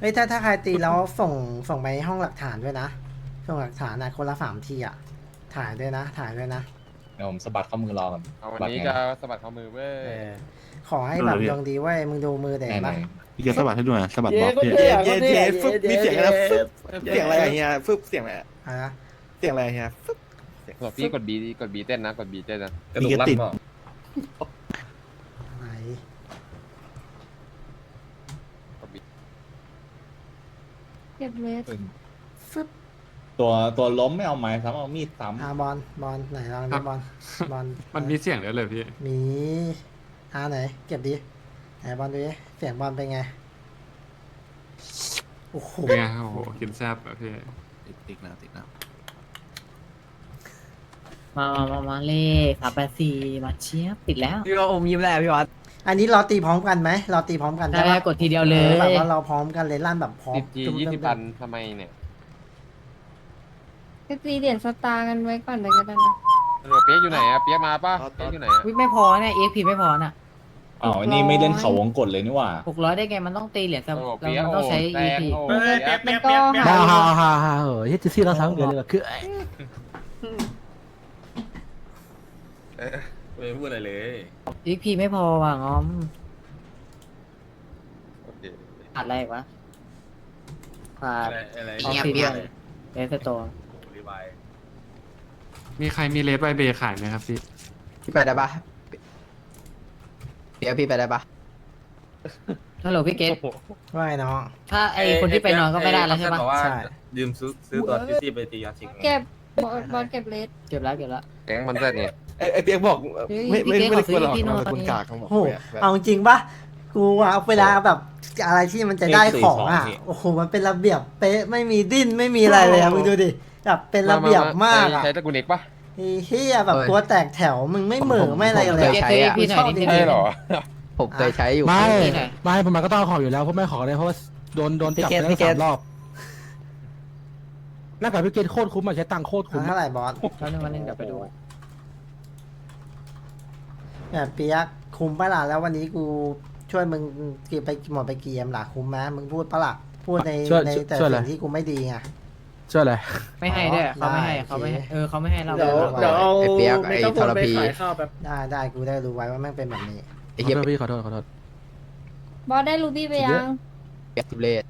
เฮ้ยถ้าถ้าใครตีแล้วส่งส่งไปห้องหลักฐานด้วยนะ ส่งหลักฐานนะคนละสามทีอะ ถ่ายด้วยนะ ถ่ายด้วยนะ เดี๋ยวผมสะบัดข้อมือรอกันเอาวันบัดนี้ไงจะสะบัดข้อมือเว้ยเออ ขอให้แบบดวงดีเว้ยมึงดูมือเด็กไหนไหนปะพี่เกียร์สะบัดให้ดูหน่อยสะบัดเย้บอกก็พี่เท่เย้อะเย้ก็ฟึบเท่มีเสียงอะไรนะฟึบเสียงอะไรอะเฮียฟึบเสียงอะไรอะอะไรนะเสียงอะไรอะเฮียฟึบบอกพี่กดบีกดบีเต้นนะกดบีเต้นนะกระดูกลั่นเปล่า ไหน กดบี เก็บเลสฟึบตัวตัวล้มไม่เอาไม้ซ้ำเอามีดซ้อ่าบอลบอลไหนลองครัดูบบอลบอลมันมีเสียงด้วยเลยพี่ มีอ่าไหน เก็บดิไหนบอลดูดิเสียงบอลเป็นไงโอ้โหเป็นไงโอ้โหกินแซ่บอะพี่ติดติดนะติดนะมามามามาเลขสามแปดสี่มาเชียบปิดแล้ว พี่ว่าอมยิ้มแล้วพี่วัด อันนี้เราตีพร้อมกันไหมเราตีพร้อมกันได้ปะกดทีเดียวเลเออยแบบว่าเราพร้อมกันเลยลั่นแบบพร้อมสิบจียี่สิบพันทำไมเนี่ยก็ตีเหรียญสตาร์กันไว้ก่อนเลยก็ได้นะเออเปียกอยู่ไหนอะเปียกมาป่ะเปียกอยู่ไหนอะวิไม่พอเนี่ยเอ็กพีไม่พอน่ะำอ้าวอันนี้ไม่เล่นเขาวงกดเลยนี่หว่า หกร้อยได้ไงมันต้องตีเหรียญสโอ้แล้วเปียกมันโอ้ต้องใช้แตเอ็กพีโอ้เปียก มันก็หา ฮ่าฮ่าฮ่าฮ่าเออเฮ้ยจะซี่เราสามเดือนเลยคือ ไม่พูดอะไรเลยเอ็กพีไม่พอว่ะงอมโอเคขาดอะไรอีกวะขาดอะไรออกซิเดียนเลสโตนมีใครมีเลดไวเบย์ขายไหมครับพี่ พี่ไปได้ปะเดี๋ยวพี่ไปได้ปะฮัลโหลพี่เกตว่าไงน้อง ถ้าไอคนที่ไปนอนก็ไม่ได้แล้วใช่ปะใช่ ยืมซื้อซื้อตัวที่ซี่ไปตียาชิงเก็บบอลบอลเก็บเลสเก็บแล้วเก็บแล้วแก๊งมันเต้นเนี่ย ไอ้ไอ้เปียกบอกเฮ้ยไม่ไม่พี่เก๊ไม่ได้ขอซื้กลัวอหรอกที่นอนแต่ตอนคุณนี้ กากเขาบอกโอ้โหแบบ เอาจริงปะกูอะเวลาแบบอะไรที่มันจะได้ของอะโอ้โหมันเป็นระเบียบเป๊ะไม่มีดิ้นไม่มีอะไรเลยอะมึงดูดิแบบเป็นระเบียบมากอะใช้ตะกุนิกป่ะไอ้เฮียแบบตัวแตกแถวมึงไม่เหม่อไม่อะไรกันเลยเกตซื้อพี่หน่อยนิดนึงใช่เหรอ ผมเคยใช้อยู่ ไม่นี่หน่อย ไม่ผมมันก็ต้องเอาของอยู่แล้วเพราะไม่ขอเลยเพราะว่าโดนโดนจับพี่ไปเกตพี่แล้วเกตสามรอบหน้ากากพี่เกตโคตรคุ้มอะใช้ตังค์โคตรคุ้มเท่าไหร่บอสแล้วนึงวันนึงเดี๋ยวไปดูแบบ เปียกคุ้มปะล่ะแล้ววันนี้กูช่วยมึงกี่ไปหมดไปกี่เอ็มล่ะคุ้มไหมมึงพูดปะล่ะพูดในช่วยในช่วยแต่ช่วยอะไร สิ่งที่กูไม่ดีไง ช่วยอะไร ไม่ให้ด้วยเขาไม่ให้ได้เขาไม่ให้โอเค เออเขาไม่ให้เราเดี๋ยวเดี๋ยวเอาไอ้เปียกไอ้ทรพีได้ได้กูได้รู้ไว้ว่าแม่งเป็นแบบนี้ไอ้ขอเหี้ยโทษพี่ขอโทษขอโทษ บอลได้รูบี้ไปยังเปียกทุเรศ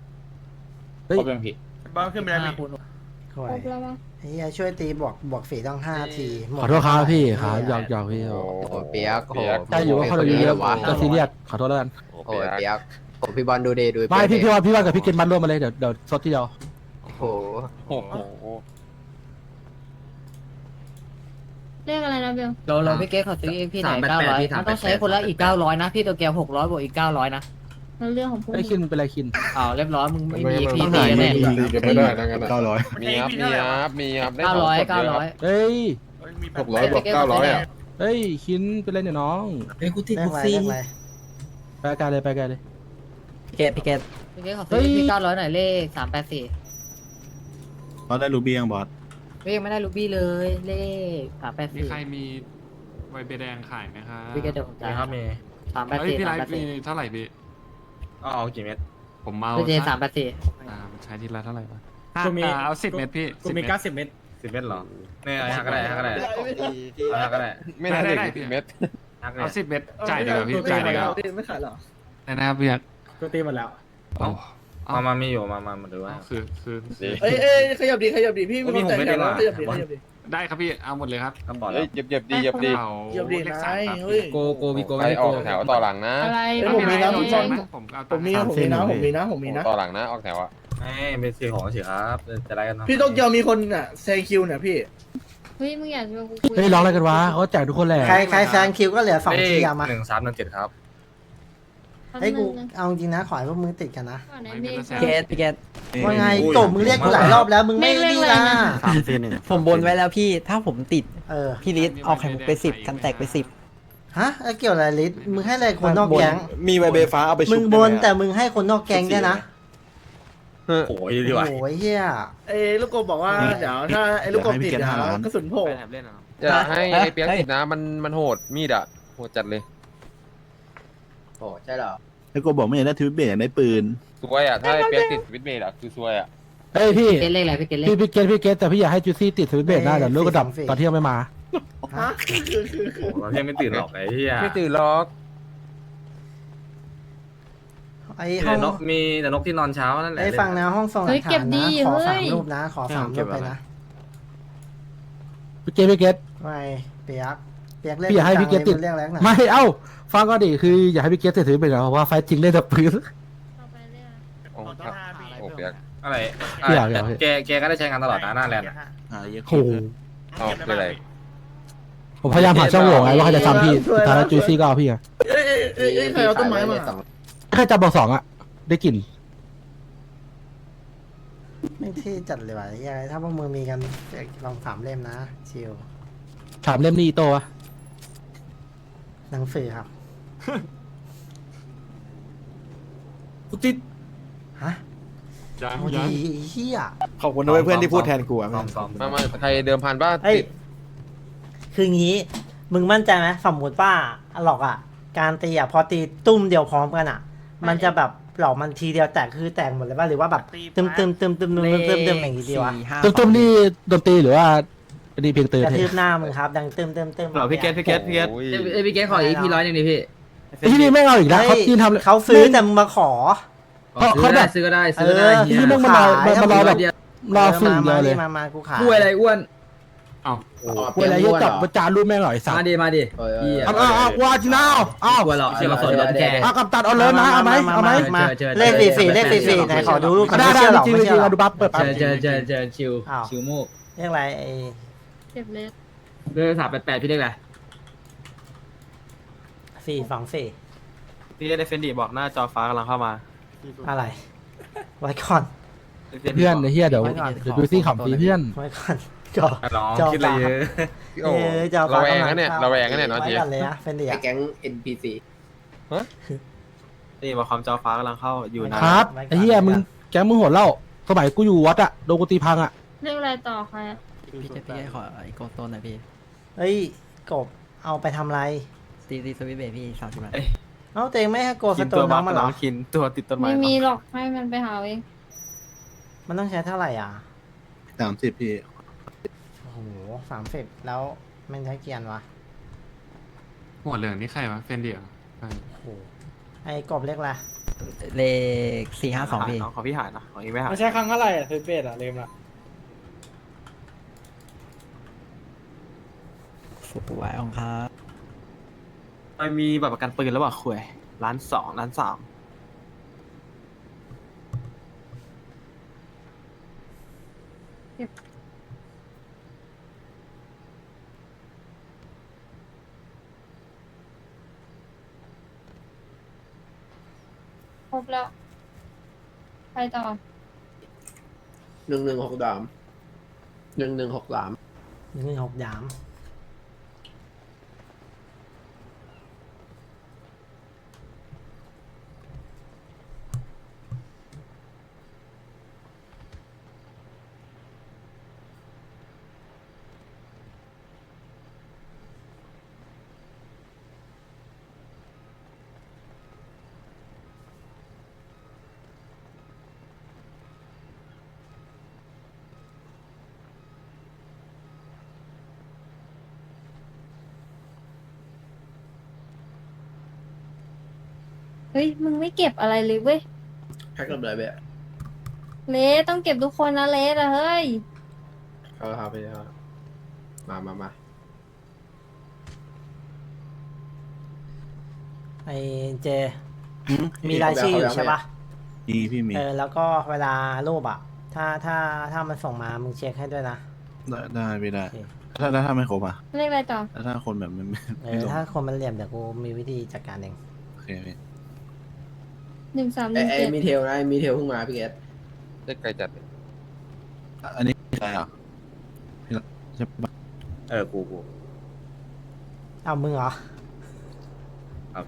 เฮ้ยเขาเป็นผิดบ้าขึ้นไปได้คูณโอ้ครยบแล้วมั้ง เฮียช่วยตีบวกบวกฝีต้องห้าทีหมดขอโทษครับพี่ครับเหี้หยอกหยอกพี่โอ้โอ้เปียกโอ้โหใช่อยู่ว่าเขาเราเยอะวะๆก็ซีเรียสขอโทษแล้วกันโหโอ้ยเปียกโอ้พี่บอลดูดิดูไม่พี่เปีพี่ยกว่าพี่ว่ากับพี่เกตมันร่วมมาเลยเดี๋ยวเดี๋ยวซดที่เดียวโอ้โหโอ้โหเรียกอะไรนะเบลเราเราพี่เกตเขาซื้อเองพี่ไหนเก้าร้อยมันต้องใช้คนละอีกเก้าร้อยนะพี่ตัวแกหกร้อยบวกอีกเก้าร้อยนะ มันเรื่องของพวกไอ้ยคินเป็นไรคินอ้าวเรียบร้อยมึงไม่มีพี่ต้องตีหายแน่ ดีกันไม่ได้นะงั้นเก้าร้อยมีครับมีครับมีครับได้เก้าของร้อยสดเก้าเยอะร้อยเฮ้ยหกร้อยบวกเก้าร้อยอะเฮ้ยคินเป็นไรเนี่ยน้องเรียกอะไรเรียกอะไรไปไกลเลยไปไกลเลยพี่เกตพี่เกตพี่เกตเขาซื้อพี่เก้าร้อยหน่อยเลขสามแปดสี่เราได้รูบี้ยังบอสพี่ยังไม่ได้รูบี้เลยเลขสามแปดมีสี่ใครมีไวเบย์แดงขายไหมครับพี่เกตเดี๋ยวผมจ่ายสามแปดเฮ้ยสี่พี่ไลสามแปดฟ์มีสี่เท่าไหร่พี่ เอากี่เม็ด ผมเอาพี่เจสักสามแปดสี่อ่าใช้ทีละเท่าไหร่วะห้ากูมี อ่าเอาสิบเม็ดพี่สิบเม็ดสิบเม็ดเหรอเนี่ยหักก็ได้หักก็ได้หักก็ได้ไม่น่าได้ได้ได้สิบเม็ดหักเลเอายสิบเม็ดจ่ายดีกว่าพี่จ่ายดีกว่าไม่ขายหรอได้นะครับพี่ยักษ์ก็ตีมาแล้ว เอาเอามามามีอยู่มามามาดูว่าเอาคือคือดีเอ้ยเอ้ยขยับดีขยับดีพี่มีผมไม่ได้ว่าขยับดีขยับดีได้ครับพี่เอาหมดเลยครับก็บอกแล้เฮ้ยวเหยียบเหยียบดีเหยียบดีเอาเหยียบดีเลขนายสามครับเฮ้ย โกโกมีโกไปออกแถวต่อหลังนะอะไรเอ้ยบผอมกมีอะไรนะผมจองผมเอาผมมีผมมีนะผมมีนะผมมีนะ ต่อหลังนะออกแถวอะไม่เป็นสีของสิครับจะได้กันพี่โตเกียวมีคนอะแซงคิวเนี่ยพี่ เฮ้ยมึงอยากจะมาคุยเฮ้ยร้องอะไรกันวะเขาแจกทุกคนแหละ ใครใครแซงคิวก็เหลือสองทีอะมาหนึ่งสามหนึ่งเจ็ดครับ ให้กูเอาจริงนะขอให้พวกมึงติดกันนะ ก่อนนะไม่เบมีลละแสนเกตพี่เกต ว่าไงโจบมึงเรียกกูหลายรอบแล้วมึงไม่เลขนี่อะไรล่ะนะสามสี่หนึ่งผมบนไว้แล้วพี่ถ้าผมติดเออพี่ลิศเอาไข่มุกไปสิบกันแตกไปสิบฮะแล้วเกี่ยวอะไรลิศมึงให้อะไรคนนอกแก๊งมีใบเบฟ้าเอาไปชุบมึงบนแต่มึงให้คนนอกแก๊งด้วยนะโอ้ยดีว่ะโอ้ยเฮียไอ้ลูกกบบอกว่าเดี๋ยวถ้าไอ้ลูกกบติดเดี๋ยวกระสุนโผล่จะให้เฮ้ยไอ้เปียกติดนะมันมันโหดมีดอะโหดจัดเลยโอ้ใช่เหรอแล้วก็บอกไม่อยากได้ทวิตเบรอยากได้ปืน สวยอะถ้าไอ้เปียกติดวิดเมดอะคือสวยอะเฮ้ยพี่ เกตเลขอะไรพี่เกตเลขพี่พี่เกตพี่เกตแต่พี่อยากให้จูซี่ติดสวิตช์เบรกได้เดี๋ยวลูกกระดับตอนเที่ยงไม่มาฮะโอ้เราเที่ยงไม่ตื่นหรอกไอ้เหี้ยไม่ตื่นล็อกไอ้มีห้แต่องนกมีแต่นกที่นอนเช้านั่นแหละไอ้ฟังนะห้องส่งหลัเฮ้ยกฐาเก็นบนะดีขอเฮ้สามยรูปนะขอสามรูปไปนะพี่เกตพี่เกต ไม่เปียกเปียกเล่นพี่อยากให้พี่เกตติด เรื่องแรกนะไม่เอ้าฟังก็ดิคืออยากให้พี่เกตติดสวิตช์เบรกนะเพราะว่าไฟจริงเล่นแต่ปืน โอ้โหเปียก อะไรพี่อยากอยากแกแกก็ได้ใช้งานตลอดนะหน้าแลนด์อะ หาเยอะโอ้โหเอาคืออะไร ผมพยายามหาช่องโหว่ไงว่าใครจะจำพี่สุดท้ายแล้วจูซี่ก็เอาพี่ไงเอ้ยเอ้ยเอ้ยเอ้ยใครเอาต้นไม้มาใครจำบอกสองอะได้กลิ่นไม่ที่จัดเลยว่ะยังไงถ้าพวกมึงมีกันลองสามเล่มนะ ชิวถามเล่มนี้อีโตวะหนังสือครับติด ฮะยังโอ้ยัง ดีเฮียขอบคุณด้วยเพื่อนที่พูดแทนกูอะซ้อมซ้อมมามาใครเดิมพันบ้าเอ้ยติดคืองี้ มึงมั่นใจไหมสมมติว่าหลอกอะ การตีอะพอตีตุ้มเดียวพร้อมกันอะ มันจะแบบหลอกมันทีเดียวแตกคือแตกหมดเลยป่ะหรือว่าแบบตึมตึมตึมตึมตึมตึมตึมตึมอย่างนี้ดีวะตุ้มตุ้มนี่ดนตรีหรือว่าอันนี้เพลงเตือนกระเททืบหน้ามึงครับ ดังตึมตึมตึมเหรอพี่เกตพี่เกตพี่เกตโอ้ยเอ้ยพี่เกตขออีกทีร้อยหนึ่งดิพี่ไอ้ที่นี่แม่งเอาอีกแล้วเขาจีนทำเขาซื้อแต่มึงมาขอ เพราะเขาแบบซื้อก็ได้ซื้อก็ได้เออไอ้ที่แม่งมารอมารอแบบเดียวรอฝึกมาเดียวเลยมามากูขายคุยอะไรอ้วนเวลาจะจับประจานรูปแม่งหน่อยสัตมาว์ดิมาดิเหี้ยเอาเอาเอาวาจินาเอาเอากลัวหรอกเดี๋ยวมาสนรถแก เอากับตัดเอาเลยนะเอาไหมเอาไหมมาเจอเจอเลขสี่สี่เลขสี่สี่ไหนขอดูรูปได้ไม่ได้เชื่อหรอกจริงไม่จริเชื่งอหรอเอาก ดูบัฟเปิดเจปั๊บอเจอเจอเจอชิวอ้าว ชิวโมกเลขอะไรไอ้เก็บเลสเรื่องสามแปดแปดพี่เรียกอะไรสี่สองสี่พี่ได้เฟนดีบอกหน้าจอฟ้ากำลังเข้ามา อะไร ไว้ก่อน เพื่อนไอ้เฮียเดี๋ยวเดี๋ยวดูซี่ขำฟีเพื่อนไว้ก่อนจอน้องจอคิดอะไรเยอะเออจะระแวงนะเนี่ยระแวงนะเนี่ยน้องไว้เจียก่อนเลยนะเฟนเดียแก๊ง NPC นี่มาความจอฟ้ากำลังเข้าอยู่นะครับไอ้เฮียมึงแก๊งมึงโหดเล่าสมัยกูอยู่วัดอะโดนกูตีพังอะเรื่องอะไรต่อใครอะพี่เกตพี่เกตขออีกโกต้นหน่อยพี่เฮ้ยกบเอาไปทำอะไรตีตีสวิตเบพี่สามสิบ เอ้าตัวเองไม่ให้โกสกินโตตัวนน้บัองฟมาเหรน้อองคินตัวติดต้นไม้ไม่มีหรอกให้มันไปหาเองมันต้องใช้เท่าไหร่อะสามสิบพี่โอ้โหสามสิบแล้วมันใช้เกียร์วะหัวเหลืองนี่ใครวะเฟนเดียโอ้โหไอ้กบเล็กละเลขสี่ห้าสองพี่น้องขอพี่หายนะของอีกไม่หายไม่ใช่ครั้งเท่าไหร่อะเซเบสอะลืมละสวยของครับ ไปมีบัตรประกันปืนแล้วว่ะคุยล้านสองล้านสามครบแล้ว ไปต่อ หนึ่งหนึ่งหกสามหนึ่งหนึ่งหกสาม หนึ่งหกยาม ฮ้ยมึงไม่เก็บอะไรเลยเว้ยแพ็กกับอะไรแบบเลสต้องเก็บทุกคนนะเลสอะเฮ้ยเขาพาไปเอามามามาไอ้เจมีรายชื่ออยู่ใช่ปะมีพี่มีเออแล้วก็เวลารูปอะ ถ้าถ้าถ้ามันส่งมามึงเช็คให้ด้วยนะ ได้ได้พี่ได้ โอเค ถ้าถ้าถ้าไม่ครบอะเลขอะไรต่อ ถ้าถ้าคนแบบไม่ไม่เอไม่อลงถ้าคนมันเหลี่ยมเดี๋ยวกูมีวิธีจัดการเองโอเคพี่ หนึ่งสามหไอ้นึ่งไอ้เจ็ดมีเทลนะมีเทลเพิ่งมาพี่เกตเล่นไกลจัดเลยอะอันนี้ใครอะพี่ละใช่ปะเออ กูกูเอามึงเหรอครับ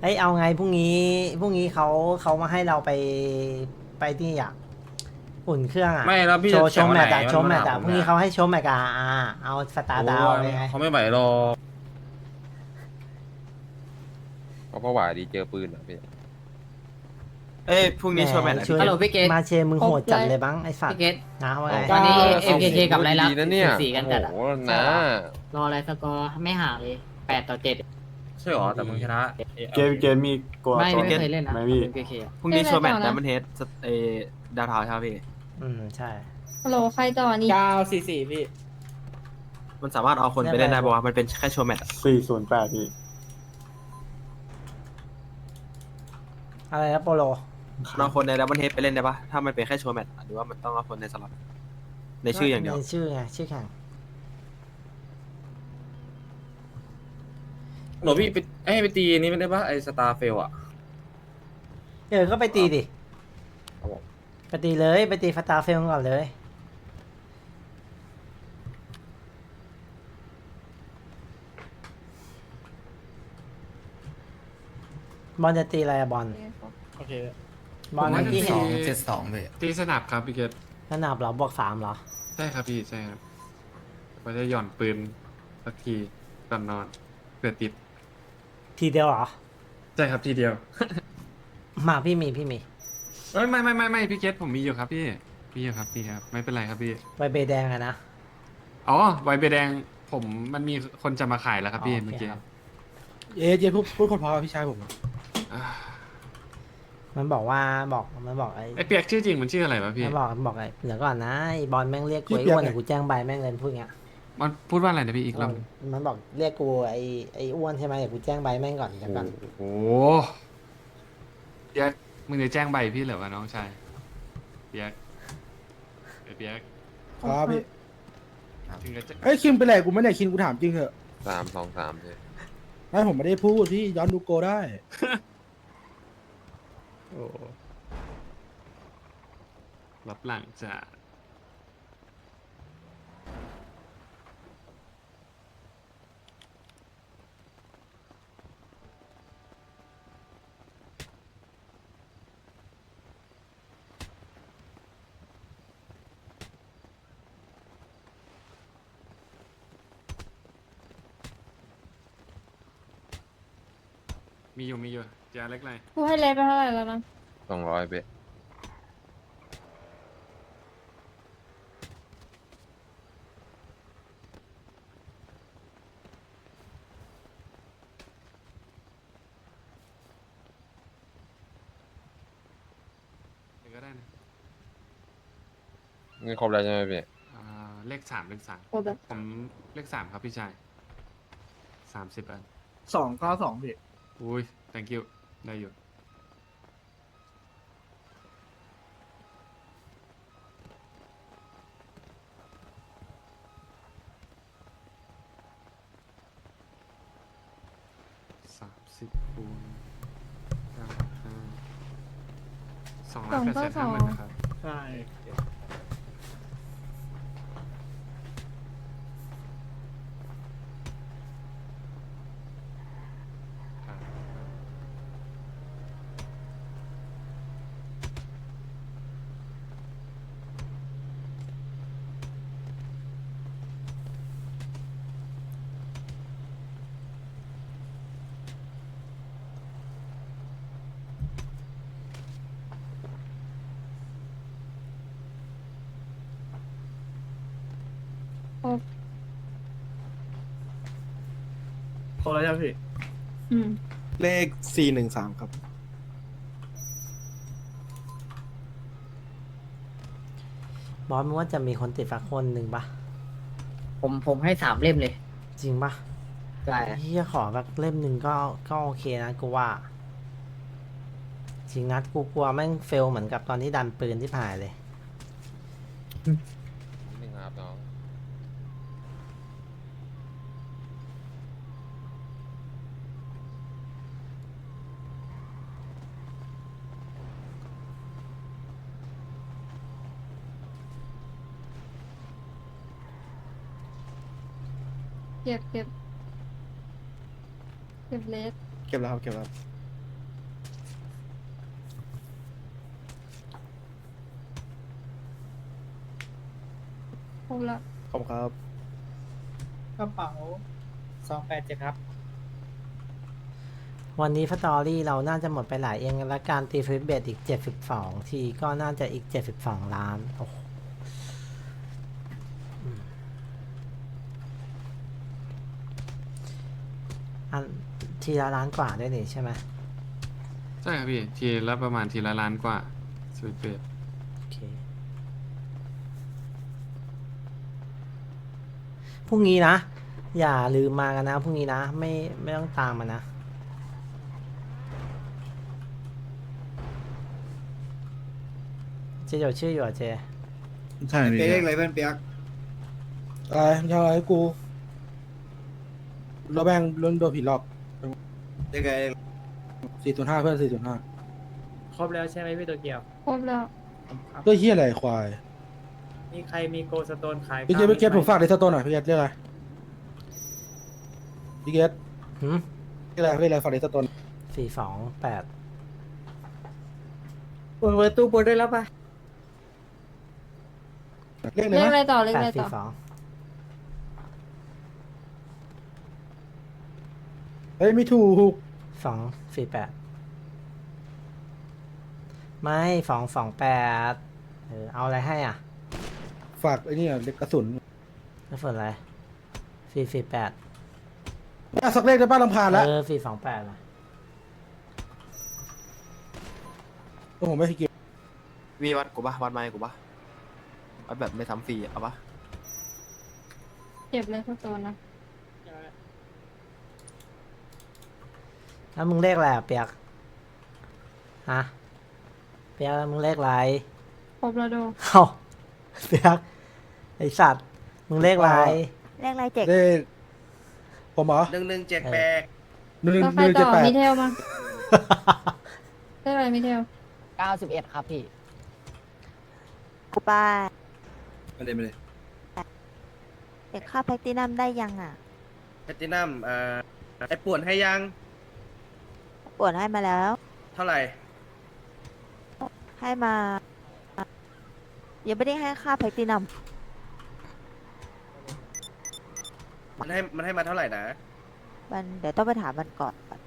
เอ้ยเอาไงพรุ่งนี้พรุ่งนี้เขาเขามาให้เราไปไปที่อะอุ่นเครื่องอะไม่แล้วพี่โชว์โชจะว์แมตช์ไหนอะโชว์แมตช์อะนพรุ่งนี้เขาให้โชว์แมตช์อะอ่าเอาสตาร์ดาวโอ้เลยไงเขาไม่ไหวหรอก เพราะพ่อหวาดีเจอปืนอะพี่เอ้ยพรุ่งนี้ชวนแมทไหนช่วยฮัลโหลพี่เกต มาเชมึงโหดจัดเลยบ้างไอ้สัตพี่ว์เกต นะว่าไงวันนี้เอา MKK กับไรลักษณ์ดีนะเนี่ยสีกันจัดอะ โอ้โหนะ รออะไรสกอร์ไม่ห่างเลยแปดต่อเจ็ดใช่หรอแต่มึงชนะเกมเกมมีกลัวไม่ตัว ไม่เคยเล่นนะไม่พี่พีเคอะพรุ่งนี้ชวนแมทดัมเบิลเฮดเอดาวเทาใช่ไหมพี่ อืมใช่ ฮัลโหลใครต่อนี่เก้าสี่สี่พี่ มันสามารถเอาคนไปเล่นได้ปะวะมันเป็นแค่ชวนแมทอะสี่ศูนย์แปดพี่ อะไรนะโปโลมันเอาคนในดับเบิลเฮดไปเล่นได้ปะถ้ามันเป็นแค่ชวนแมทหรือว่ามันต้องเอาคนในสล็อตในชื่ออย่างเดียว ในชื่อไงชื่อแข่งหนูพี่ไปให้ไปตีนี้ไม่ได้ปะไอสตาร์เฟลอะ เออก็ไปตีดิครับผม ไปตีเลยไปตีฟาตาเฟลก่อนเลย บอลจะตีอะไรอะบอลโอเคบอลเมื่อกี้เห็นเจ็ดสองเลยตีสนับครับพี่เกตสนับเหรอบวกสามเหรอ ใช่ครับพี่ใช่ครับไว่าจะหย่อนปืนสักทีก่อนนอนเผื่อติดทีเดียวเหรอ ใช่ครับทีเดียว มาพี่มีพี่มีเอ้ยไม่ไม่ไม่ไม่พี่เกตผมมีอยู่ครับพี่มีอยู่ครับพี่ครับ ไม่เป็นไรครับพี่ใบเบแดงอะนะอ๋อไวเบแดงผมมันมีคนจะมาขายแล้วครับพี่อ๋อโอเคเมื่อกี้ครับเอ๊ะเจ๊พูดพูดคนพอพี่ชายผมอ่า มันบอกว่าบอกมันบอกไอ้ไอเปียกชื่อจริงมันชื่ออะไรวะพี่ มันบอกมันบอกไอ้เดี๋ยวก่อนนะไอ้บอลแม่งเรียกกูไอ้อ้วนเดี๋ยวกูแจ้งใบแม่งเลยพูดอย่างเงี้ย มันพูดว่าอะไรนะพี่อีกรอบมันบอกเรียกกูไอ้ไอ้อ้วนใช่ไหมเดี๋ยวกูแจ้งใบแม่งก่อนเดี๋ยวก่อนโอ้โหเปียกมึงจะแจ้งใบพี่เหรอวะน้องชายเปียกไอเปียกครับพี่ถึงจะแจ้งเอ้ยคิมเป็นไรกูไม่ได้คิมกูถามจริงเถอะสามสองสามเลยไม่ผมไม่ได้พูดพี่ย้อนดูโกได้ โอ้รับหลังจาก มีอยู่มีอยู่จะเล็กไรกูให้เลทไปเท่าไหร่แล้วนะสองร้อยเป๊ะหรือก็ได้นะเงินครบแล้วใช่ไหมพี่อ่าเลขสามเลขสามโอ้แบบผมเลขสามครับพี่ชายสามสิบอันสองเก้าสองพี่ อุ้ย thank you ได้อยู่ บแล้วใช่ไหมพี่อืมเลขสี่หนึ่งสามครับ บอสมึงว่าจะมีคนติดสักคนหนึ่งปะผมผมให้สามเล่มเลยจริงปะใช่เฮียขอแบบเล่มหนึ่งก็ก็โอเคนะกูว่า จริงนัดกูกลัวแม่งเฟลเหมือนกับตอนที่ดันปืนที่ผ่ายเลย นิดนึงครับน้อง เก็บเก็บเก็บเลทเก็บแล้วครับเก็บแล้วครบละขอบคุณครับ กระเป๋าสองแปดเจ็ดครับ วันนี้ฟตอรี่เราน่าจะหมดไปหลายเองและการตีฟลิปเบตอีก 72 ทีก็น่าจะอีก 72 ล้าน โอ้โหอืมอัน ทีละล้านกว่าด้วยนี่ใช่ไหมใช่ครับพี่ ทีละประมาณทีละล้านกว่าสวิตเบดโอเคพรุ่งนี้นะ อย่าลืมมากันนะพรุ่งนี้นะ ไม่ไม่ต้องตามมานะ เจเดี๋ยวชื่ออยู่เหรอะเจ ใช่พี่เปียกอะไรเพื่อนเปียกอะไรมึงจะเอาอะไรให้กูเราแบ่งเรื่องโดนผีหลอก เด็กไงสี่ศูนย์ห้าเพื่อนสี่ศูนย์ห้าครบแล้วใช่ไหมพี่ตัวเกียวครบแล้วตัวเฮียอะไรควายมีใครมีโกสโตนขายพี่เกตพี่เกตผมฝากในสโตนหน่อยพี่เกตเรียกอะไรพี่เกตหืมเรียกอะไรเรียกอะไรฝากในสโตนสี่สองแปดเปิดตู้บนได้แล้วปะเรียกเลเรียยกอะไรนะต่อเรียกแปอะไรดสี่ต่อสองเฮ้ยไม่ถูก สองสี่แปดไม่สองสองแปดเออเอาอะไรให้อะฝากไอ้นี่อะเล็กกระสุนแล้วส่วนอะไรสี่สี่แปดอะสักเลขได้ป้าลำพานแล้วเออสี่สองแปดนะโอ้ผมไม่ให้เกียรติมีวัดกูปะวัดไม้กูปะวัดแบบไม่ทำฟรีอะเอาปะเก็บเลยทุกตัวนะ แล้วมึงเลขอะไรอะเปียกฮะเปียกแล้วมึงเลขอะไรครบแล้วดูเอ้าเปียกไอสัตว์มึงเลขอะไร เลขอะไรเจ็กเลขผมเหรอหนึ่งหนึ่งเจ็ดแปดหนึ่งหนึ่งแล้วหใครนึ่งต่เจ็ดอแปดมีเทลมั้งเลขอะไรมีเทลเก้าสิบเอ็ดครับพี่ กูป้าไม่ได้ไม่ได้เด็กค่าแพลตตินัมได้ยังอะแพตตินัมอ่าไอ้ป่วนให้ยัง ปวดให้มาแล้ว เท่าไหร่ ให้มา ยังไม่ได้ให้ค่าแพลตตินัมมันให้มันให้มาเท่าไหร่นะ มันเดี๋ยวต้องไปถามมันก่อนมัน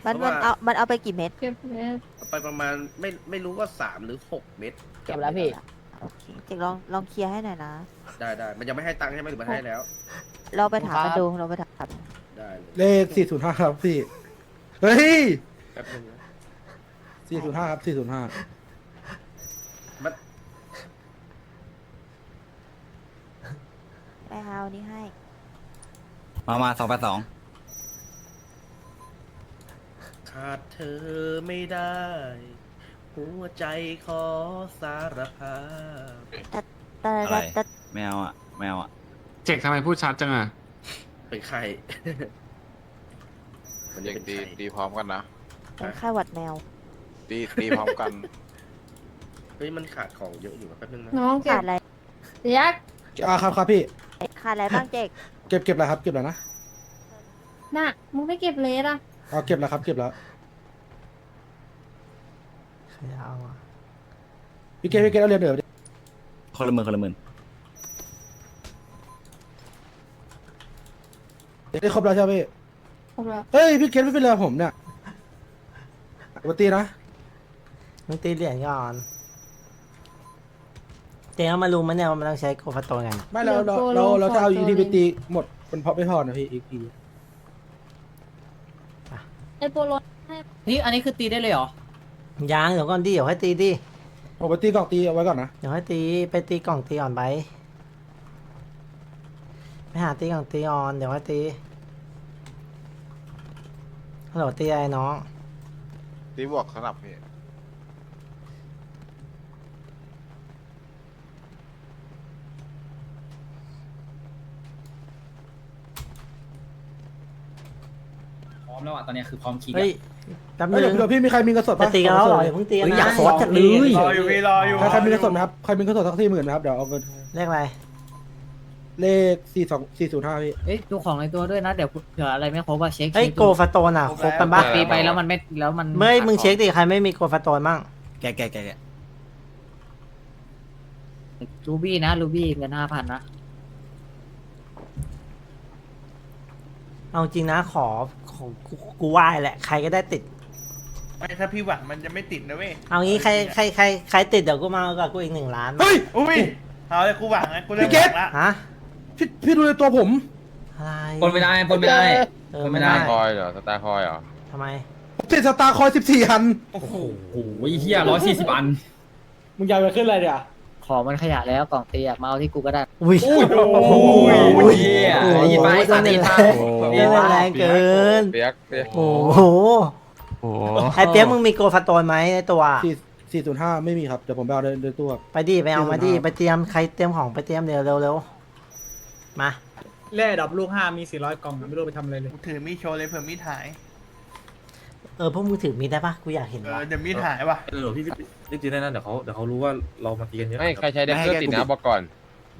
เพมัราะนว่าเอา มันเอาไปกี่เม็ด เก็บเลขเอาไปประมาณไม่ไม่รู้ว่าสามหรือหกเม็ดเก็บแล้วพี่ โอเคเจิลองลองเคลียร์ให้หน่อยนะ ได้ได้มันยังไม่ให้ตังค์ใช่ไหมหรือมันให้แล้ว เราไปถามมันดู เราไปถาม ได้เลยเลขสี่ศูนย์ห้าครับพี่ เฮ้ยแป๊บนึงนะสี่ศูนย์ห้าครับสี่ศูนย์ห้ามันไปหาเอานี้ให้ มามาสองแปดสองขาดเธอไม่ได้ หัวใจขอสารภาพแต่อะไรแต่ไม่เอาอะไม่เอาอะเจ็กทำไมพูดชัดจังอะเป็นใคร มันจะเป็นใครตีพร้อมกันนะเป็นไข้หวัดแมว ตีตีพร้อมกัน เฮ้ยมันขาดของเยอะอยู่นะแป๊บนึงนะน้องเก็ขาบดอะไรเปียกอ่าครับครับพี่ ขาดอะไรบ้างเจ๊กเก็บเก็บแล้วครับ เก็บแล้วนะน่ะมึงไม่เก็บเลสอะเอาเก็บแล้วครับ เก็บแล้วใครเอาอะพี่เกตพี่เกตเอาเรียนเดี๋ยวคนละหมื่นคนละหมื่นได้ครบแล้วใช่ไหมพี่ ครบแล้วเฮ้ยพี่เกตไม่เป็นไรกับผมเนี่ยปกตินะมึงตีเหรียญก่อนเจ๊เอามารู้มั้ยเนี่ยว่ามันต้องใช้โกฟาโตนกัน ไม่เราเราเราเราจะเอาอีทีไปตีหมดเป็นเพราะไม่พอนะพี่อีกทีไอโปโลให้นี่อันนี้คือตีได้เลยเหรอยังเดี๋ยวก่อนดิเดี๋ยวให้ตีดิผมไปตีกล่องตีเอาไว้ก่อนนะเดี๋ยวให้ตีไปตีกล่องตีอ่อนไปไปหาตีกล่องตีอ่อนเดี๋ยวให้ตี ฮัลโหลตีอะไรน้อง ตีบวกสนับพี่พร้อมแล้วอะตอนนี้คือพร้อมคิกเฮ้ยแป๊บเฮ้ยนึเดี๋ยวงเดี๋ยวพี่มีใครมีเงินสดจะปะตีกันแล้วเหรออย่าเพิ่งตีกันนะอยากฟอสจัดเลย รออยู่พี่รออยู่ ใครใครมีเงินสดไหมครับ ใครมีเงินสดสักสี่หมื่นไหมครับ เดี๋ยวเอาเงิน เลขอะไร เลขสี่สองสี่ศูนย์ห้าพี่ เอ้ยดูของในตัวด้วยนะ เดี๋ยวเผื่ออะไรไม่ครบว่าเช็คเฮ้ยเช็คโกฟาโตนอะครบกันปะตีไปแล้วมันไม่แล้วมันเมื่อยมึงเช็คดิใครไม่มีโกฟาโตนมั่งแกแกแกแกรูบี้นะรูบี้เงินห้าพันนะเอาจริงนะขอขของกูกูไหว้แหละ ใครก็ได้ติด ไม่ถ้าพี่หวังมันจะไม่ติดนะเว้ยเอางี้ใครใครใครใครติดเดี๋ยวกูมาเอากับกูอีกหนึ่งล้านเฮ้ยอุ้ยเอาเลยกูหวังนะกูเริ่มพี่หเกวัตงละฮะ พี่พี่ดูในตัวผม อะไรปนไม่ได้ปนไม่ได้ เออไม่ได้คอยเหรอสตาร์คอยเหรอทำไมผมติดสตาร์คอยสิบสี่อัน โอ้โหเฮียร้อยสี่สิบอัน มึงยาวไปขึ้นอะไรเดี๋ยว ขอมันขยะแล้วกล่องตีอะมาเอาที่กูก็ได้ อุ้ยโอ้ยโอ้โหเหี้ยโอ้โหไอ้ไปต้นเล่นแรงเล่นแรงเกิน เปียกเปียกโอ้โหโอ้ไอเปียกมึงมีโกลฟาโตนไหมในตัว สี่สี่ศูนย์ห้าไม่มีครับ เดี๋ยวผมไปเอาในในตัวไปดิไปเอามาดิ405ไปเตรียมใครเตรียมของไปเตรียมเร็วเร็วเร็ว มาแร่ดับลูกห้ามีสี่ร้อยกล่องไม่รู้ไปทำอะไรเลย กูถือมีดโชว์เลยเผื่อมีดหายเออพวกมึงถือมีดได้ปะกูอยากเห็นเอว่ะอเดี๋ยวมีดหายว่ะเออพี่รีบตีได้นั่นเดี๋ยวเขาเดี๋ยวเขารู้ว่าเรามาตีกันเยอะไม่ใครใช้เด็กเกอร์ติดนะบอกก่อน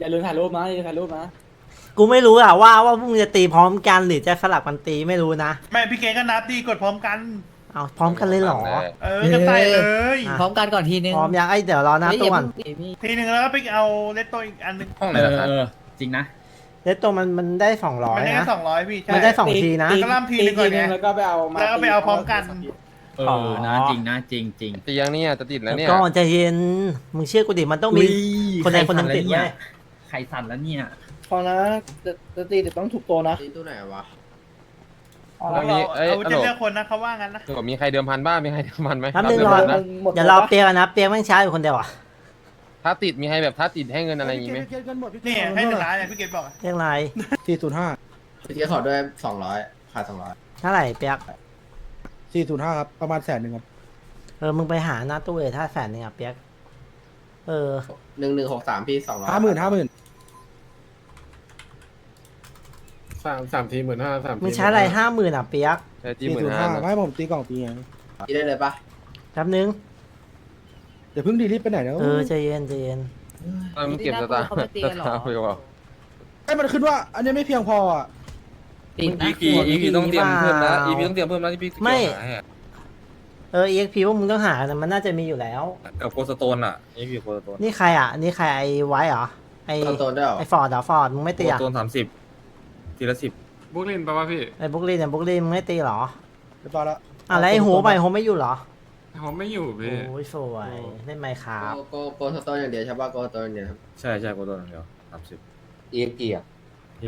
อย่าลืมถ่ายรูปนะอย่าลืมถ่ายรูปนะ กูไม่รู้อะว่าว่าพวกมึงจะตีพร้อมกันหรือจะสลับกันตีไม่รู้นะไม่พี่เกตก็นับดีกดพร้อมกัน เอาพร้อมกันเลยเหรอ เออก็ใส่เลยอะพร้อมกันก่อนทีนึงพร้อมยังไอยเดี๋ยวรอนะตัวก่อนทีหนึ่งแล้วก็ไปเอาเลตโตอีกอันหนึ่งห้องไหนล่ะครับ จริงนะ เลตตัวมันมันได้สองร้อยมันได้แค่นะ สองร้อยพี่ใช่ มันได้สองทีนะก็ล่ำทีหนึงก่อนไงแล้วก็ไปเอามาแล้วก็ไปเอาพร้อมกัน เออนะจริงนะจริงจริงตียังเนี่ยจะติดแล้วเนี่ยก็ใจเย็น มึงเชื่อกูดิมันต้องมี คนใดคนหนึ่งติดไว้ยใครสั่นแล้วเนี่ย พอนะจะตีเดี๋ยวต้องถูกตัวนะตีตู้ไหนวะเรามีเอ้ยเอาฮัลจะโหลเลือกคนนะเขาว่างั้นนะเดี๋ยวมีใครเดิมพันบ้างมีใครเดิมพันไหมแป๊บนึงรเดิอมพันนะเดี๋ยวรอเปียกก่อนนะเปียกแม่งช้าอยู่คนเดียวอะ ถ้าติดมีใครแบบถ้าติดให้เงินอะไรอย่างงี้ไหม นี่ให้หนึ่งล้านเนี่ยพี่เกตบอกอะเรียกอะไรสี่ศูนย์ห้าพี่เกียร์ขอด้วยสองร้อยขาดสองร้อยเท่าไหร่เปียกสี่ศูนย์ห้าครับ ประมาณแสนหนึ่งครับเออมึงไปหาหน้าตู้เลยถ้าแสนหนึ่งอะเปียกเออหนึ่งหนึ่งหกสามพี่สองร้อยห้าหมื่นห้าหมื่นสามสามทีหมื่นห้าสามมึงใช้อะไรห้าหมื่นอะเปียกใช้ทีสี่หมื่ศูนนย์ห้าห้าไม่ให้ผมตีกล่องตีไงตีได้เลยปะแป๊บนึง เดี๋ยวเพิ่งดีรีบไปไหนนะเออใจเย็นใจเย็นเออมึงเก็บสตาร์เขาไม่ตีสกันหรอตาร์ไปวะให้มันขึ้นว่า อันนี้ไม่เพียงพออะติดนะอีพีอีพีต้องเตรียมเพิ่มนะอีพีต้องเตรียมเพิ่มนะที่พี่ไม่หาให้อะเออ EXP ว่ามึงต้องหานะมันน่าจะมีอยู่แล้ว กับโกสโตนอะอีพีโกสโตนนี่ใครอะ นี่ใครไอ้ไว้เหรอไอ้ตอนโตนได้เหรอไอ้ฟอร์ดเหรอฟอร์ดมึงไม่โกตีสอะโตนสามสิบทีละสิบบุกลินแปลว่าพี่ไอ้บุกลีนเนี่ยบุกลีนมึงไม่ตีเหรอเรียบร้อยแล้วอะแล้วไอ้โหไปโหไม่อยู่เหรอ ผมไม่อยู่พี่ โอ้ยสวยเล่นไมค์ครับโกโกโกสโตนอย่างเดียวใช่ปะโกสโตนอย่างเดียวครับใช่ใช่โกสโตนอย่างเดียวสามสิบ EXP อะ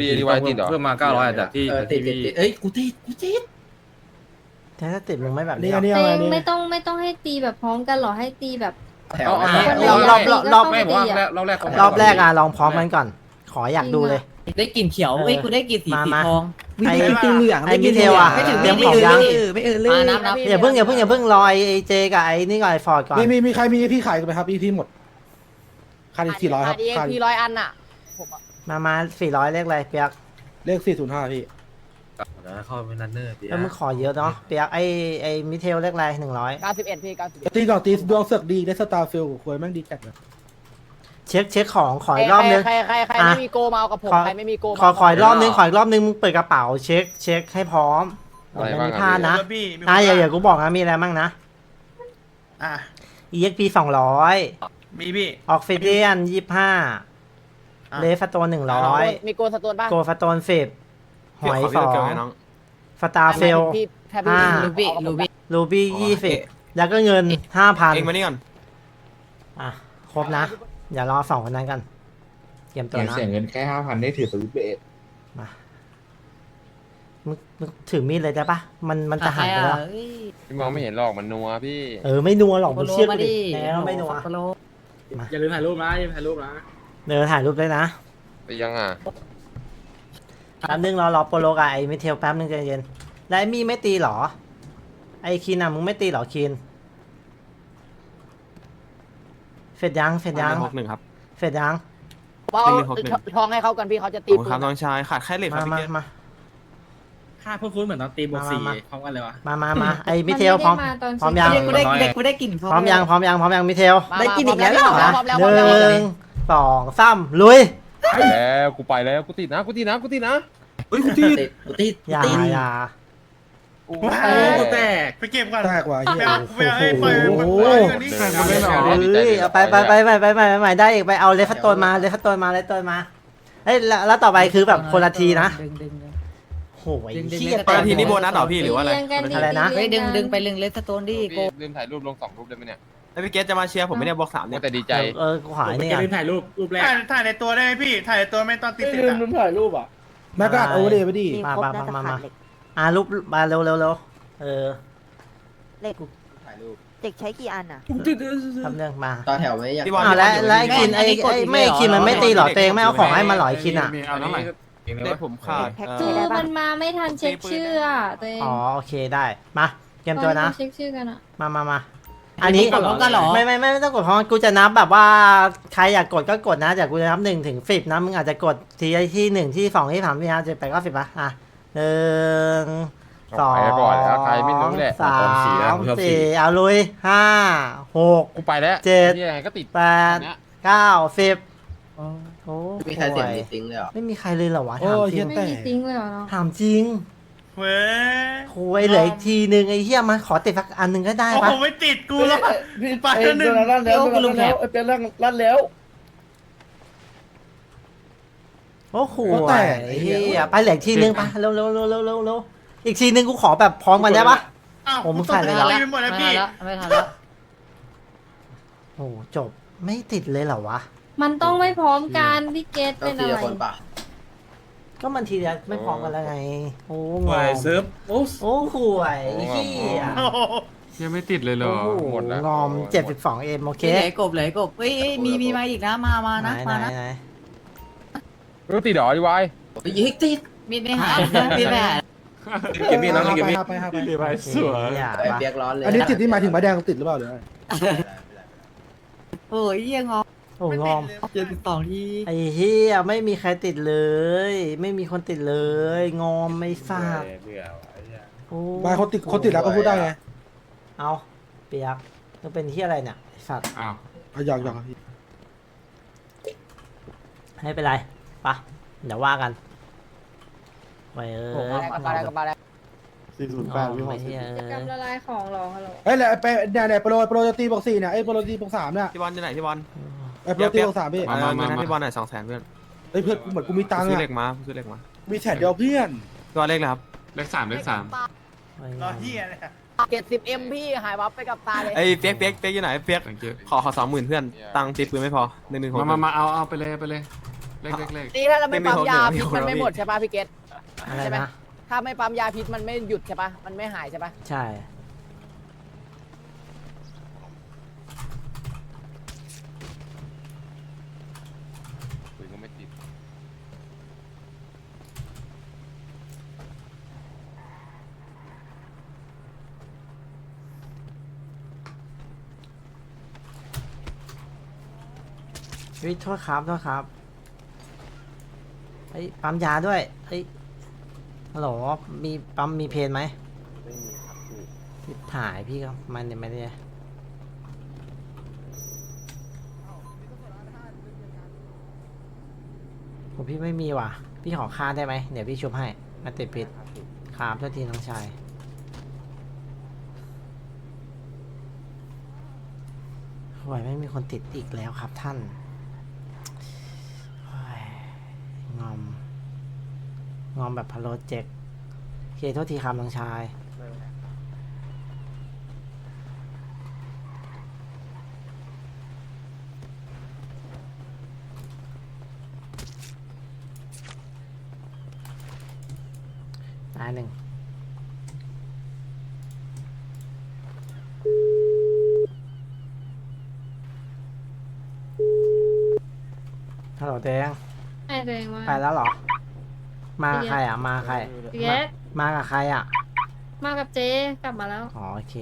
ปีดีไวติดเหรอเพิ่มมาเก้าร้อยจากที่เออจากติดที่ติดพี่ติดเอ้ยกูติดกูติดแต่ถ้าติดมึงไม่แบบนี่นี้หรอัอนนี้เองอันนี้ไม่ต้องไม่ต้องให้ตีแบบพร้อมกันหรอให้ตีแบบ แถวเอาหน้าเอารอบรอบรอบไม่ผมว่าแรกรอบแรกรอบแรกอะลองพร้อมกันก่อน ขออยากดูเลย ได้กลิ่นเขียวเอ้ยกูได้กลิ่นสีมาสีมา ทอง ไอ้สีเหลืองไอ้มิเทลอะไม่ถึงเตรียมไม่ของถึงยัง ไม่เออเลยนับนับ อย่าเพิ่งอย่าเพิ่งอย่าเพิ่งรอไอ้ไอ้เจกับไอ้นี่ก่อนไอ้ฟอร์ดก่อน มีมีมีใครมีพี่ขายกันไหมครับพี่พี่หมดขาดอีกสี่ร้อยครับขาดพี่ร้อยอันอะมามาสี่ร้อยเลขอะไรเปียกเลขสี่ศูนย์ห้าพี่นะเข้าเป็นนันเนอร์ดีแล้วมึงขอเยอะเนาะเปียกไอ้ไอ้มิเทลเลขอะไรหนึ่งร้อย91พี่91ตีกล่องตีดวงเสือกดีได้สตาร์ฟิลควยแม่งดีจัดเลย เช็คเช็คของขออีกรอบนึง ใครใครใครอะ ไม่มีโกมาเอากับผมขอใครไม่มีโกขอขออีกรอบนึงขออีกรอบนึงมึงเปิดกระเป๋าเช็คเช็คให้พร้อมอะไรอย่าบ้างมีอะพลาดนะพี่มีคนอะอย่าว่าอย่ากูบอกนะมีอะไรบ้างนะ อะ EXP สองร้อยมีพี่ ออกฟิเดียนยี่ห้าอะ เลฟาโตนหนึ่งร้อยมีโกสโตนบ้างโกฟาโตนสิบหอยสองให้น้องฟาตาเฟล พี่แทบไม่อ่าลูบี้ลูบี้รูบี้อ๋อยี่สิบเอ๊ะแล้วก็เงินห้าพันเองมานี่ก่อน อะครบนะ อย่ารอสองคนนั้นกันเตรียมตัวนะเสียเงินแค่ห้าพันได้ถือสวิตเบสมามึงมึงถือมีดเลยได้ปะมันมันจะหายไปแล้ว พี่มองไม่เห็นหรอกมันนัวพี่เออไม่นัวหรอกมึงเชื่อกูมาดิดิแล้วไม่นัวโลอย่าลืมถ่ายรูปนะอย่าลืมถ่ายรูปนะเดี๋ยวถ่ายรูปด้วยนะไปยังอะแป๊บนึงรอรอโปโลกับไอ้มิเทลแป๊บนึงใจเย็นแล้วไอ้มี่ไม่ตีเหรอ ไอ้คีนอะมึงไม่ตีเหรอคีน เฟดยังเฟดยังหกหนึ่งครับเฟดยังเอาหนึ่งหกหนึ่ง ทองให้เขากันพี่เขาจะขตีอบคุณครับน้องชายขาดแค่เหล็กคมารับพี่มาเกศมา ค่าคุ้นๆเหมือนตอนตีบวกสี่มามา พร้อมกันเลยวะ มามามาไอ้มิเทลพร้อมนไได้าตอนพร้อมยังเช้ากูได้เด็กกูได้กลิ่น พร้อมยังพร้อมยังพร้อมยังมิเทลได้กลิ่นอีกแล้วเหรอนะพร้อมแล้วหพร้อมแล้วนึ่งสองสามลุย ไปแล้วกูไปแล้วกูติดนะกูติดนะกูติดนะ เฮ้ยกูตีติด กูติดอย่ากูติดอย่า โอ้โหแตกไปเก็บก่อนแตกว่ะเฮียไปเอาไปโอ้โหนี่าไปหน่อยเอ้เอาไปไปไปไปไปไปได้อีกไปเอาเลฟตนมาเลฟตนมาเลฟตนมาเฮ้ยแล้วแล้วต่อไปคือแบบคนละทีนะโอ้ยเฮียแต่ ทีนี่โบนัสเหรอพี่หรือว่าอะไรอะไรนะดึงดึงไปดึงเลสโตนดิโกลืมถ่ายรูปลงสองรูปได้ไหมเนี่ยแล้วพี่เกสจะมาเชียร์ผมไม่ได้บอกสามเนี่ยแต่ดีใจเออขวายเนี่ยลืมถ่ายรูปรูปแรกถ่ายในตัวได้ไหมพี่ถ่ายในตัวไม่ตอนติดติดลืมถ่ายรูปอะแม่ก็อัดโอเเดย์ไปดิมามามามา อะรูปมาเร็วเร็วเร็วเออเหล็กถ่ายรูปเด็กใช้กี่อันอะ ทำเรื่องมาต่อแถวไหมอยากพี่บอล อ้าวแล้วพี่บอแล้วไอ้คินไอ้ไอ้ไม่ไอ้คินมันไม่ตีเหรอตัวเองไม่เอาของให้มันเหรอไอ้คินอะมีเอาเท่าไหร่ได้ผมขาดแพ็คเอ่ใช้คือได้ปะมันมาไม่ทันเช็คชื่ออะตัวเองอ๋อโอเคได้มาเตรียมตัวนะเช็คชื่อกันอะ มามามาอันนี้กดพร้อมกันเหรอ ไม่ไม่ไม่ไม่ต้องกดพร้อมกันกูจะนับแบบว่าใครอยากกดก็กดนะแต่กูจะนับหนึ่งถึงสิบนะมึงอาจจะกดทีที่หนึ่งที่สองที่สามที่ห้าเจ็ดแปดเก้าสิบป่ะอะ หนึ่งสองไปก่อนแล้วใครไม่รู้แหละสาผมสีนะมผมชอบสีสี่เอาลุยห้าหก กูไปแล้วเจ็ด นี่ยังไงก็ติดแปดอันเนี้ยเก้าสิบโอ้มีใครเสียงโหมีติ้งเลยเหรอ ไม่มีใครเลยเหรอวะโอ้ถามยจเฮีริย งไม่มีติ้งเลยเหรอเนาะถามจริงเว้ยโอ้ยเหลืออีกทีนึงไอ้เหี้ยมาขอติดสักอันหนึ่งก็ได้โอ้ปะ โหไม่ติดกูแล้วไปแล้วหนึ่งพี่โอ้กูลุงแถบเป็นลั่นลั่นแล้ว โอ้โหไอ้เหี้ยไปเหลืออกทีนึงปะเร็วเร็วเร็วเร็วเร็วเร็วอีกทีนึงกูขอแบบพร้อมกันได้ปะ อ้าวผมกูขาดตเวกลาใจไปหมดแล้วไม่ทัพี่นละไม่ทันละโอ้จบไม่ติดเลยเหรอวะ มันต้องไม่พร้อมกันพี่เกตต้อเป็งนทีอะไรละคนป่ะก็มันทีเดียวไม่พร้อมกันแล้วไง โอ้งไปอมเซิร์ฟโอ้โอ้ห่วยไอ้เหี้ยโอ้โหยังไม่ติดเลยเหรโอ้อโหหมดแล้วงอมเจ็ดสิบสองเอ็มโอเคเหลยกบเหลยกบเฮ้ยเอ้ยมีมีมาอีกนะมามาไหนนะไหนมานะไหน รู้ติดเหรอดีวายยิงติดมีดไม่หายนะมีดไม่หายเกมนี้นะเกมนี้ไปไปไปรีไวซ์สวยเหี้ยไอ้เปียกร้อนเลยอันนี้ติดที่หมายถึงใบแดงติดหรือเปล่าหรืออะไรโอ้ยเยี่ยงอโอ้งอมเจ็ดสิบสองทีไอ้เหี้ยไม่มีใครติดเลย ไม่มีคนติดเลย งอมไม่ฟาดเบื่อว่ะไอ้เหี้ยโอ้บายคนติดคนติดแล้วก็พูดได้ไงเอาเปียกมันเป็นที่อะไรเนี่ยไอ้สัตว์อ้าวเอาหยอกหยอกพี่ไม่เป็นไร ปะเดี๋ยวว่ากันไปเออสี่ศูนย์งแปอดมพี่ไปขอเหี้ยกิจกรรมละลายของเหรอฮัลโหลเฮ้ยแล้วไปเนี่ยเนี่ยโปรโปรจะตีบอกสี่เนี่ยไอ้โปรตีบอกสามเนี่ยพี่บอลอยู่ไหนพี่บอลไอ้โปรตีบอกสามพี่เออเงินให้พี่บอลหน่อยสองแสนเพื่อนเฮ้ยเพื่อนกูเหมือนกูมีตังค์ซื้ออะเหล็กมาซื้อเหล็กมามีแฉดเดียวเพื่อนตัวเลขเลยครับเลขสามเลขสามรอเฮียเลยอะเจ็ดสิบเอ็มพี่หายวับไปกับตาเลยไอ้เปียกเปียกเปียกอยู่ไหนเปียกสังเกตขอขอสองหมื่นเพื่อนตังค์ตีปืนไม่พอหนึ่งหนึ่งหกมามามาเอาเอาไปเลยเอาไปเลย เลขเลขเลข นี่ถ้าเราไม่ปั๊มยาไม่พิษมีมันไม่ไม่มีหมดใช่ป่ะพี่เกต อะไรนะ ถ้าไม่ปั๊มยาพิษมันไม่หยุดใช่ป่ะมันไม่หายใช่ป่ะใช่ปืนก็ไม่ติดวิโทษครับโทษครับเฮ้ยปั๊มยาด้วยเฮ้ยฮัลโหลมีปั๊มมีเพนไหมไม่มีครับพี่ทิบถ่ายพี่ก็มันเนี่ยไม่ได้ผมพี่ไม่มีว่ะ พี่ขอค่าได้ไหมเดี๋ยวพี่ชุบให้มาติดพิษครับเท่าทีน้องชายหวยไม่มีคนติดอีกแล้วครับท่านโอ้ยงอม งอมแบบพะโลเจกโอเคโทษทีครับน้องชาย ตายหนึ่งฮัลโหลเตง ไอ้ตัวเองว่า ไปแล้วเหรอ มากับใครอะ มาใคร พี่เกต มากับใครอะ มากับเจ๊กลับมาแล้ว อ๋อโอเค